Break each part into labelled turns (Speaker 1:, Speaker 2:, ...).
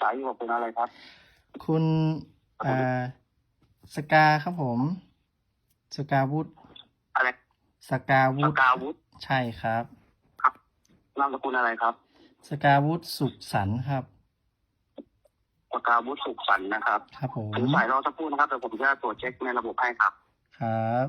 Speaker 1: สายอยู่กับคุณอะไรครับ
Speaker 2: คุณอ่าสกาครับผม สกาวุฒ
Speaker 1: อะไร
Speaker 2: สกาวุ
Speaker 1: ส
Speaker 2: ฒ
Speaker 1: กาวุธ
Speaker 2: ใช่ครับ
Speaker 1: นามสกุลอะไรครับ
Speaker 2: สกาวุฒสุขสันต์ครับ
Speaker 1: สกาวุธสุขสันต์นะครับ
Speaker 2: ครับผม
Speaker 1: ถือสายรอสักครู่นะครับเดี๋ยวผมจะตรวจเช็คในระบบให้ครับ
Speaker 2: ครับ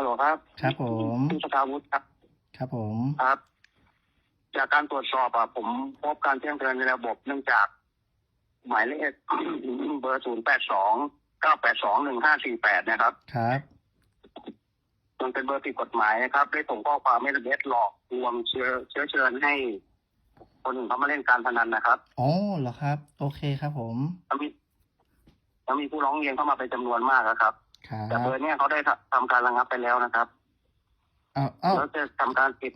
Speaker 1: ฮัลโหลครับ
Speaker 2: ครับผม
Speaker 1: คุณสกาวุธครับ
Speaker 2: ครับผม
Speaker 1: ครับ จากการตรวจสอบอะผมพบการแจ้งเตือนในระบบเนื่องจาก หมายเลขเบอร์ศูนย์แปดสองเก้าแปดสองหนึ่งห้าสี่แปดนะครับ
Speaker 2: ครับ
Speaker 1: มันเป็นเบอร์ผิดกฎหมายนะครับ ได้ส่งข้อความไม่ระเบียดหลอกลวงเชื้อเชื้อเชิญให้ คนอื่นเขามาเล่นการพนันนะครับ
Speaker 2: อ๋อเหรอครับ โอเคครับผม
Speaker 1: แล้วมีแล้วมีผู้ร้องเรียนเข้ามาเป็นจำนวนมากอะครับ
Speaker 2: ครับ
Speaker 1: แต่เบอร์เนี้ยเขาได้ทำทำการระงับไปแล้วนะครับ
Speaker 2: เอาเอา
Speaker 1: แล้วจะทำการปิด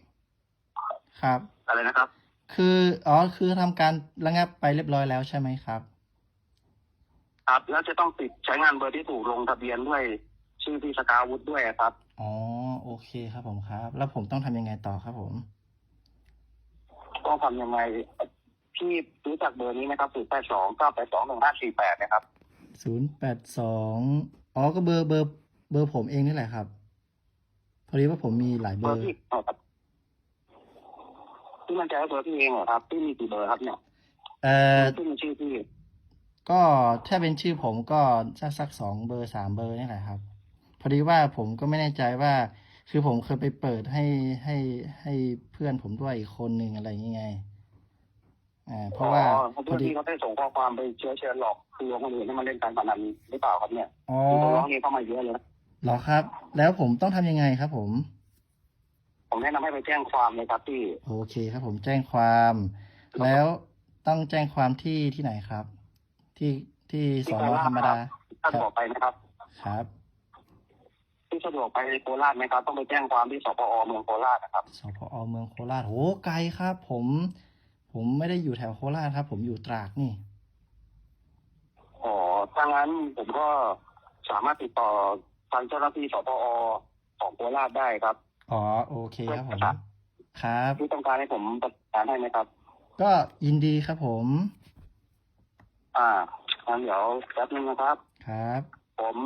Speaker 2: ครับ
Speaker 1: อะไรนะครับ
Speaker 2: คืออ๋อคือทำการระงับไปเรียบร้อยแล้วใช่ไหมครับ
Speaker 1: ครับ แล้วจะต้องปิดใช้งานเบอร์ที่ถูกลงทะเบียนด้วย ชื่อพี่สกาวุธด้วยครับ
Speaker 2: อ๋อโอเคครับผมครับ แล้วผมต้องทำยังไงต่อครับผม
Speaker 1: ต้องทำยังไงพี่รู้จักเบอร์นี้ไหมครับศูนย์แปดสองเก้าแปดสองหนึ่งห้าสี่แปดนะครับ
Speaker 2: ศูนย์แปดสอง อ๋อก็เบอร์เบอร์ เบอร์ผมเองนี่แหละครับ พอดีว่าผมมีหลายเบ
Speaker 1: เบอ
Speaker 2: อ
Speaker 1: ร์
Speaker 2: ร์
Speaker 1: พี่เอาครับพี่มั่นใจว่าเบอร์พี่เองเหรอครับพี่มีกี่เบอร์ครับเนี่ย
Speaker 2: เอ่อ
Speaker 1: พี่มีชื่อพี่
Speaker 2: ก็ถ้าเป็นชื่อผมก็สักสักสองเบอร์สามเบอร์นี่แหละครับ พอดีว่าผมก็ไม่แน่ใจว่า คือผมเคยไปเปิดให้ให้ให้เพื่อนผมด้วยอีกคนหนึ่งอะไรอย่างเงี้ย อ่าเพราะว่า
Speaker 1: อ๋อ
Speaker 2: พอ
Speaker 1: เพื่อน
Speaker 2: ดี
Speaker 1: พี่เขาได้ส่งข้อความไปเชื้อเชิญหลอกคือคนอื่นให้มาเล่นการพนันหรือเปล่าครับเนี่ย
Speaker 2: อ๋อ
Speaker 1: มีคนร้องเรียนเข้ามาเยอะเลยนะ
Speaker 2: เหรอครับ แล้วผมต้องทำยังไงครับ ผม
Speaker 1: ผมแนะนำให้ไปแจ้งความเลยครับพี่
Speaker 2: โอเคครับ ผมแจ้งความ แล้วต้องแจ้งความที่ที่ไหนครับ ที่ที่สอนอธรรมดา
Speaker 1: ถ้าสะดวกไปนะครับ
Speaker 2: ครับ
Speaker 1: ที่สะดวกไปโคราชไหมครับ ต้องไปแจ้งความที่สพอเมืองโคราชนะครับ
Speaker 2: สพอเมืองโคราชโหไกลครับ ผม ผมไม่ได้อยู่แถวโคราชครับ ผมอยู่ตรากนี่
Speaker 1: อ๋อถ้างั้นผมก็สามารถติดต่อทางเจ้าหน้าที่สพอของโคราชได้ครับ
Speaker 2: อ๋อโอเคครับผม
Speaker 1: ครับ
Speaker 2: ครับ
Speaker 1: ที่ต้องการให้ผมประสานให้ไหมครับ
Speaker 2: ก็ยินดีครับผม
Speaker 1: อ่างั้นเดี๋ยวแป๊บนึงนะครับ
Speaker 2: ครับ
Speaker 1: ผม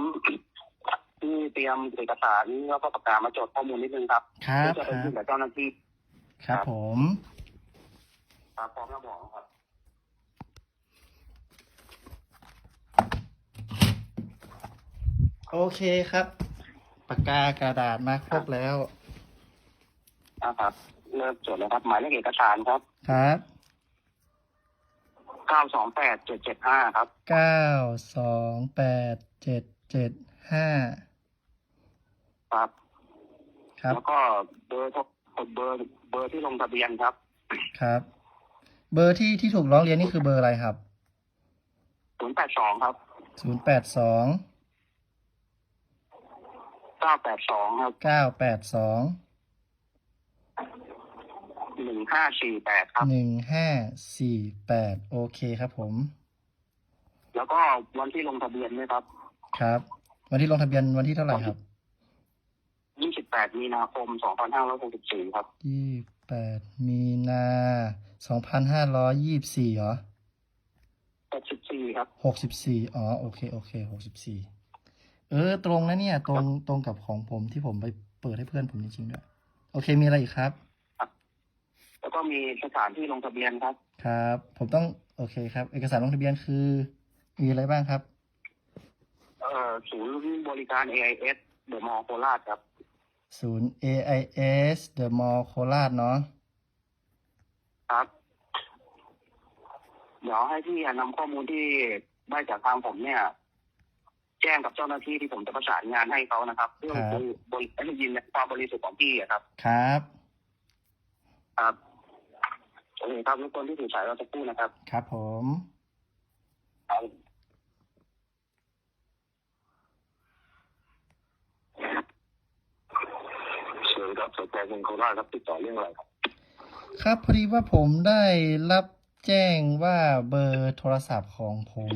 Speaker 1: ที่เตรียมเอกสารแล้วก็ประกาศมาจดข้อมูลนิดนึงครับ
Speaker 2: ครับ
Speaker 1: เพื่อจะ
Speaker 2: ค
Speaker 1: ไป
Speaker 2: รับ
Speaker 1: ยื่นกับเจ้าหน้าที่
Speaker 2: ครับผม
Speaker 1: ครับพร้อมแล้วบอกนะครับ
Speaker 2: โอเคครับ ปากกากระดาษมาครบแล้ว
Speaker 1: นะครับ เริ่มจดเลยครับ หมายเลขเอกสารครับ
Speaker 2: ครับ
Speaker 1: เก้าสองแปดเจ็ดเจ็ดห้าครับ
Speaker 2: เก้าสองแปดเจ็ดเจ็ดห้า
Speaker 1: ครับ
Speaker 2: ครับ
Speaker 1: แล้วก็เบอร์โทรเบอร์เบอร์ที่ลงทะเบียนครับ
Speaker 2: ครับ เบอร์ที่ที่ถูกร้องเรียนนี่คือเบอร์อะไรครับ
Speaker 1: ศูนย์แปดสองครับ
Speaker 2: ศูนย์แปดสอง
Speaker 1: เก้าแปดสองครับ
Speaker 2: เก้าแปดสอง
Speaker 1: หนึ่งห้าสี่แปดครับ
Speaker 2: หนึ่งห้าสี่แปดโอเคครับผม
Speaker 1: แล้วก็วันที่ลงทะเบียนด้วยครับ
Speaker 2: ครับ วันที่ลงทะเบียนวันที่เท่าไหร่ครับ
Speaker 1: ยี่สิบแปดมีนาคมสองพันห้าร้อยหกสิบสี่ครับ
Speaker 2: ยี่แปดมีนา สองพันห้าร้อยยี่บสี่เหรอ
Speaker 1: หกสิบสี่ครับ
Speaker 2: หกสิบสี่อ๋อโอเคโอเคหกสิบสี่เออ ตรงนะเนี่ย ตรงตรงกับของผมที่ผมไปเปิดให้เพื่อนผมจริงๆด้วยโอเคมีอะไรอีกครับ
Speaker 1: แล้วก็มีสถานที่ลงทะเบียนครับ
Speaker 2: ครับ ผมต้องโอเคครับ เอกสารลงทะเบียนคือ มีอะไรบ้างครับ
Speaker 1: เอ่อศูนย์บริการ AIS เดอะมอลล์โคราชครับ
Speaker 2: ศูนย์ AIS The Mall โคราชเนาะ
Speaker 1: ครับ เดี๋ยวให้พี่นำข้อมูลที่ได้จากทางผมเนี่ย แจ้งกับเจ้าหน้าที่ที่ผมจะประสานงานให้เขานะครับเพื่อ
Speaker 2: ครับ
Speaker 1: คือบริให้ยินในความบริสุทธิ์ของพี่อะครับ
Speaker 2: ครับ
Speaker 1: ครับโอเคครับรบกวนที่ถือสายเราจะพูดนะครับ
Speaker 2: ครับผม
Speaker 1: ครับสวัสดีครับสพเมืองโคราชครับติดต่อเรื่องอะไรครับ
Speaker 2: ครับพอดีว่าผมได้รับแจ้งว่าเบอร์โทรศัพท์ของผม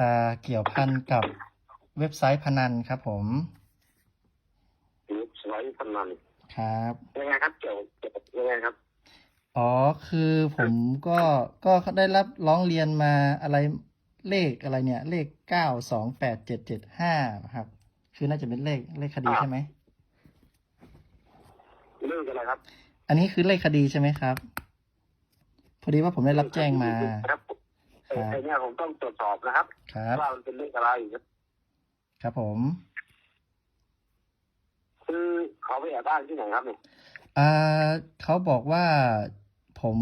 Speaker 2: อ่าเกี่ยวพันกับเว็บไซต์พนันครับ ผม
Speaker 3: เว็บไซต์พนัน
Speaker 2: ครับ
Speaker 3: ยังไงครับเกี่ยวเกี่ยวกับยังไงครับ
Speaker 2: อ๋อคือผมก็ก็ได้รับร้องเรียนมาอะไรเลขอะไรเนี่ย เลขเก้าสองแปดเจ็ดเจ็ดห้าครับ คือน่าจะเป็นเลขเลขคดี
Speaker 3: อ่า
Speaker 2: ใช่ไหม
Speaker 3: เรื่องอะไรครับ
Speaker 2: อันนี้คือเลขคดีใช่ไหมครับ พอดีว่าผมได้รับแจ้งมา
Speaker 3: ครับไอ้ไอ้เนี่ยผมต้องตรวจสอบนะครับ
Speaker 2: ครับ
Speaker 3: ว่ามันเป็นเรื่องอะไร
Speaker 2: ครับผม
Speaker 3: คือเขาไปแอบอ้างที่ไหนครับเนี่ย
Speaker 2: อ่าเขาบอกว่าผม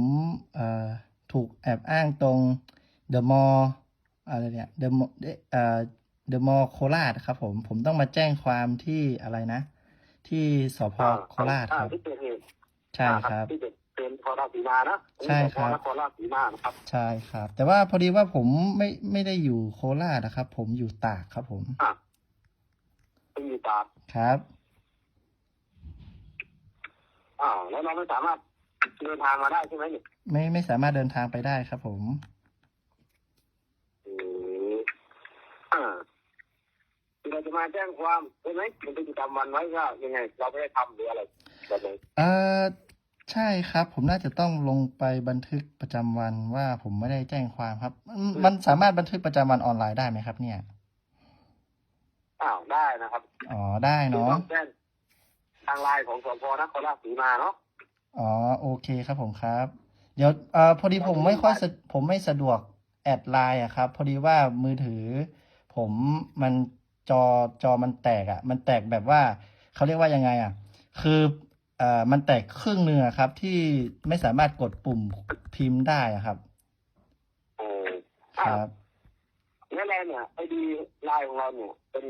Speaker 2: เอ่อถูกแอบอ้างตรงเดอะมอลอะไรเนี่ยเดอะมเอ่อเดอะมอลโคราชครับผม ผมต้องมาแจ้งความที่อะไรนะ ที่สพโคราช
Speaker 3: อ่
Speaker 2: ครับ
Speaker 3: ที่เกิดเหตุ
Speaker 2: ใช่ครับ
Speaker 3: ที่เป็นโคราชสีมานะ
Speaker 2: ใช่ครับ
Speaker 3: โคราชสีมานะครับ
Speaker 2: ใช่ครับ แต่ว่าพอดีว่าผมไม่ไม่ได้อยู่โคราชนะครับ ผมอยู่ตากครับ ผม
Speaker 3: อะเป็นอยู่ตราด
Speaker 2: ครับ
Speaker 3: อ้าวแล้วเราไม่สามารถเดินทางมาได้ใช่ไหมเนี่ย
Speaker 2: ไม่ไม่สามารถเดินทางไปได้ครับ ผม
Speaker 3: อืมอ่าคือเรา จะมาแจ้งความใช่ไหมเป็นกิจกรรมวันไว้ว่ายังไง เราไม่ได้ทำหรืออะไรแบบไหน
Speaker 2: เอ่อใช่ครับ ผมน่าจะต้องลงไปบันทึกประจำวันว่าผมไม่ได้แจ้งความครับมันมันสามารถบันทึกประจำวันออนไลน์ได้ไหมครับ เนี่ย
Speaker 3: อ้าวได้นะครับ
Speaker 2: อ๋อได้
Speaker 3: คือ
Speaker 2: เนาะ
Speaker 3: ต้องแจ้งทางไลน์ของสพนครราชสีมาเนาะ
Speaker 2: อ๋อโอเคครับผมครับ เดี๋ยวเอ่อพอดีผมไม่ค่อยสะผมไม่สะดวกแอดไลน์อะครับ พอดีว่ามือถือ ผมมัน จอจอมันแตกอะมันแตกแบบว่าเขาเรียกว่ายังไงอะคือเอ่อมันแตกครึ่งเนื้อะครับ ที่ไม่สามารถกดปุ่มพิมพ์ได้อะครับ
Speaker 3: โอ้
Speaker 2: ค
Speaker 3: อ้าว
Speaker 2: รับ
Speaker 3: แล้วเราเนี่ยไอดีไลน์ของเราเนี่ยเป็น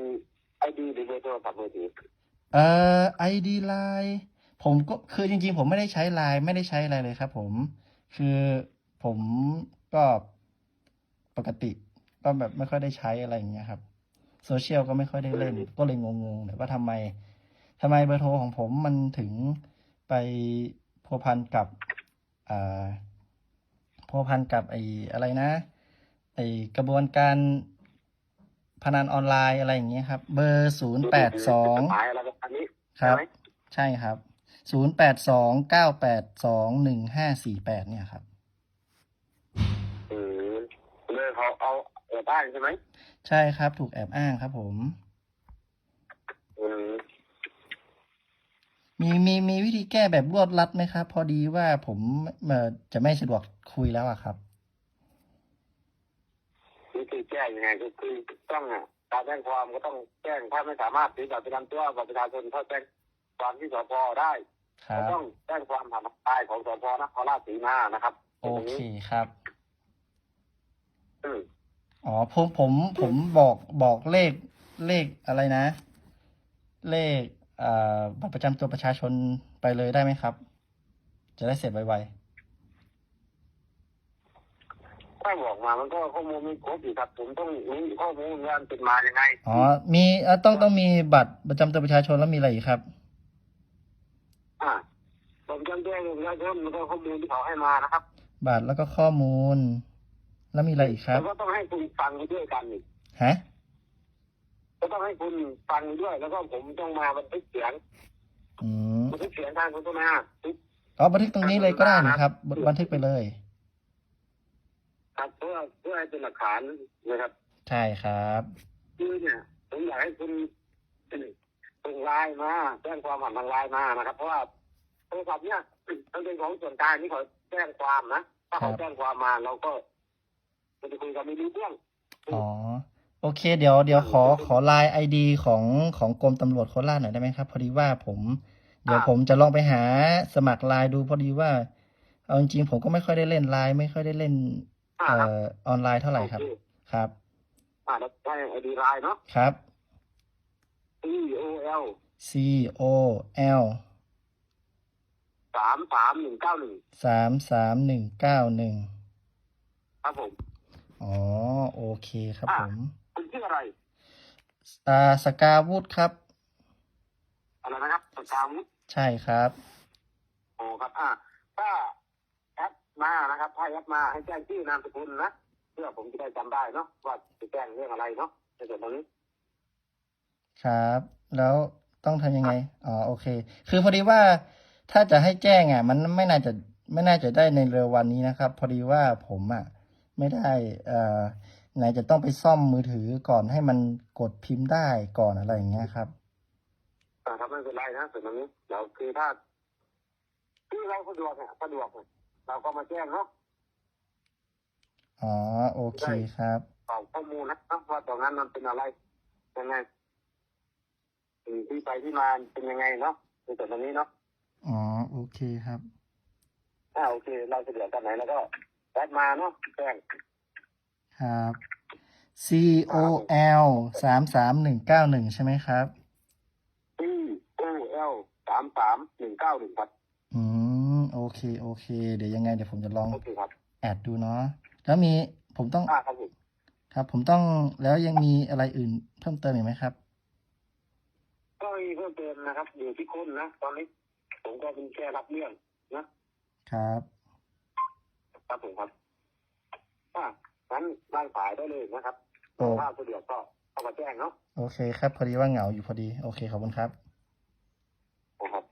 Speaker 3: ไอดีหรือเบอร์โทรศัพท์มือถือ
Speaker 2: เอ่อไอดีไลน์ผมก็คือจริงๆ ผมไม่ได้ใช้ไลน์ไม่ได้ใช้อะไรเลยครับผม คือผมก็ปกติก็แบบไม่ค่อยได้ใช้อะไรอย่างเงี้ยครับ โซเชียลก็ไม่ค่อยได้เล่น ก็เลยงงๆเลยว่าทำไมทำไมเบอร์โทรของผมมันถึงไปพัวพันกับอ่าพัวพันกับไอ้อะไรนะ ไอ้กระบวนการพนันออนไลน์อะไรอย่างเงี้ยครับ เบอร์ศูนย์แปดสอง
Speaker 3: หมายอะไรแบบนี้
Speaker 2: ครับ
Speaker 3: ใช่ไหม
Speaker 2: ใช่ครับศูนย์แปดสองเก้าแปดสองหนึ่งห้าสี่แปดเนี่ยครับ
Speaker 3: แอบอ้างใช่ไหม
Speaker 2: ใช่ครับ ถูกแอบอ้างครับ ผม
Speaker 3: อืม
Speaker 2: มีมีมีวิธีแก้แบบรวดรัดไหมครับ พอดีว่าผมเอ่อจะไม่สะดวกคุยแล้วอะครับ
Speaker 3: วิธีแก้ยังไงก็คือต้องอะการแจ้งความก็ต้องแจ้งถ้าไม่สามารถถือบัตรประจำตัวบัตรประชาชนเข้าแจ้งความที่สพได้
Speaker 2: ครั
Speaker 3: ก็
Speaker 2: บ
Speaker 3: ต้องแจ้งความผ่านไลน์ของสพนครราชสีมานะครับ
Speaker 2: โอเคครับ
Speaker 3: อืม
Speaker 2: อ๋อผมผมผมบอกบอกเลขเลขอะไรนะ เลขเอ่อบัตรประจำตัวประชาชนไปเลยได้ไหมครับ จะได้เสร็จไว
Speaker 3: ถ้าบอกมามันก็ข้อมูลไม่ครบอยู่ครับผมต้องรู้ข้อมูลว่ามันเป็นมายังไง
Speaker 2: ๆอ๋อมีเอ่อต้องต้องมีบัตรประจำตัวประชาชนแล้วมีอะไรอีกครับ
Speaker 3: อ่าผมจำตัวประชาชนมันก็ข้อมูลที่เขาให้มานะครับ
Speaker 2: บัตรแล้วก็ข้อมูล แล้วมีอะไรอีกครับ
Speaker 3: แล้วก็ต้องให้คุณฟังไปด้วยกันอีก
Speaker 2: ฮะ
Speaker 3: ก็ต้องให้คุณฟังด้วย แล้วก็ผมต้องมาบันทึกเสียง
Speaker 2: อืม
Speaker 3: บันทึกเสียงทางโฆษณา
Speaker 2: อ๋อบันทึกตรงนี้เลยก็ได้นะครับบบันทึกไปเลย
Speaker 3: ครับเพื่อเพื่อให้เป็นหลักฐานนะครับ
Speaker 2: ใช่ครับ
Speaker 3: คือเนี่ยผมอยากให้คุณส่งไลน์มาแจ้งความผ่านทางไลน์มานะครับ เพราะว่าโทรศัพท์เนี่ยมันเป็นของส่วนกลางที่เขาแจ้งความนะถ้าเขา
Speaker 2: ครับ
Speaker 3: แจ้งความมาเราก็ มันจะคุยกันไม่รู้เรื่อง
Speaker 2: อ๋อโอเค เดี๋ยวเดี๋ยวขอขอไลน์ไอดีของของกรมตำรวจโคราชหน่อยได้ไหมครับ พอดีว่าผม เดี๋ยวผมจะลองไปหาสมัครไลน์ดูพอดีว่าเอาจริงๆผมก็ไม่ค่อยได้เล่นไลน์ไม่ค่อยได้เล่น
Speaker 3: อ่า
Speaker 2: เอ่
Speaker 3: ครับ
Speaker 2: อออนไลน์เท่าไหร่ครับ
Speaker 3: โอเค
Speaker 2: รับ
Speaker 3: อ่าแล้วได้ไอดีไลน์เนาะ
Speaker 2: ครับ
Speaker 3: C O L
Speaker 2: C O L
Speaker 3: สามสามหนึ่งเก้าหนึ่ง
Speaker 2: สามสามหนึ่งเก้าหนึ่ง
Speaker 3: ครับผม
Speaker 2: อ๋อโอเคครับ
Speaker 3: อ่า
Speaker 2: ผม
Speaker 3: คุณชื่ออะไร
Speaker 2: อ่าสกาวุธครับ
Speaker 3: อะไรนะครับสกาวุฒิ
Speaker 2: ใช่ครับ
Speaker 3: โอ้ครับ อ่าถ้าแอดมานะครับ ถ้าแอดมาให้แจ้งชื่อนามสกุลนะเพื่อผมจะได้จำได้เนาะว่าจะแจ้งเรื่องอะไรเนาะในส่วนตรงนี้
Speaker 2: ครับ แล้วต้องทำยังไงอ๋อโอเค คือพอดีว่าถ้าจะให้แจ้งอะ มันไม่น่าจะไม่น่าจะได้ในเร็ววันนี้นะครับ พอดีว่าผมอะ ไม่ได้เอ่อไหนจะต้องไปซ่อมมือถือก่อนให้มันกดพิมพ์ได้ก่อนอะไรอย่างเงี้ยครับ
Speaker 3: อ่าครับไม่เป็นไรนะส่วนตรงนี้เราคือถ้าที่เราสะดวกเนี่ยสะดวกเนี่ยเราก็มาแจ้งเนาะ
Speaker 2: อ๋อโอเคครับ
Speaker 3: ตอบข้อมูลนะว่าตรงนั้นมันเป็นอะไรยังไงอืมที่ไปที่มาเป็นยังไงเนาะในส่วนตรงนี้เนาะ
Speaker 2: อ๋อโอเคครับ
Speaker 3: อ่าโอเค เราสะดวกกันไหนแล้วก็ แอดมาเนาะแจ้ง
Speaker 2: ครับ C O L สามสามหนึ่งเก้าหนึ่งใช่ไหมครับ
Speaker 3: ที่โอเอลสามสามหนึ่งเก้าหนึ่งครับ
Speaker 2: อืมโอเค โอเค เดี๋ยวยังไงเดี๋ยวผมจะลอง
Speaker 3: โอเคครับ
Speaker 2: แอดดูเนาะแล้วมีผมต้อง
Speaker 3: อ่าครับผม
Speaker 2: ครับ ผมต้องแล้วยังมีอะไรอื่นเพิ่มเติมอีกไหมครับ
Speaker 3: ก็มีเพิ่มเติมนะครับอยู่ที่คุณนะตอนนี้ผมก็เป็นแค่รับเรื่องนะครับ ครับผมครับอ่างั้นร่างสายได้เลยนะครับ
Speaker 2: โอ้
Speaker 3: ถ้าสะดวกก็เอามาแจ้งเนาะ
Speaker 2: โอเคครับ พอดีว่าเหงาอยู่พอดี โอเคขอบคุณครับโอครับ